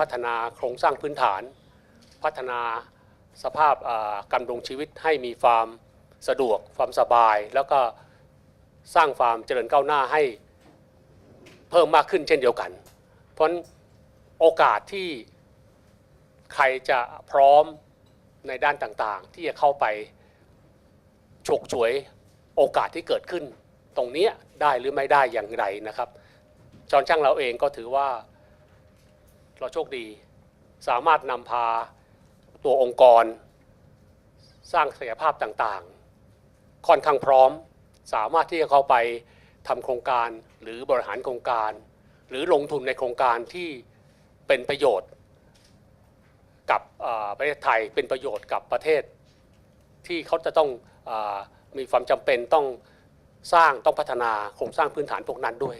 พัฒนาโครงสร้างพื้นฐาน พัฒนาสภาพการดำรงชีวิตให้มีความสะดวกความสบาย แล้วก็สร้างความเจริญก้าวหน้าให้เพิ่มมากขึ้นเช่นเดียวกัน เพราะโอกาสที่ใครจะพร้อมในด้านต่างๆ ที่จะเข้าไปฉกฉวยโอกาสที่เกิดขึ้น ตรงนี้ได้หรือไม่ได้อย่างไรนะครับ จอนช่างเราเองก็ถือว่า เราโชคดี สามารถนำพาตัวองค์กร สร้างศักยภาพต่างๆ ค่อนข้างพร้อม สามารถที่จะเข้าไปทำโครงการหรือบริหารโครงการ หรือลงทุนในโครงการที่เป็นประโยชน์ กับประเทศไทยเป็นประโยชน์กับประเทศ ที่เขาจะต้องอมีความจำเป็นต้องสร้างต้องพัฒนาโครงสร้างพื้นฐานพวกนั้นด้วย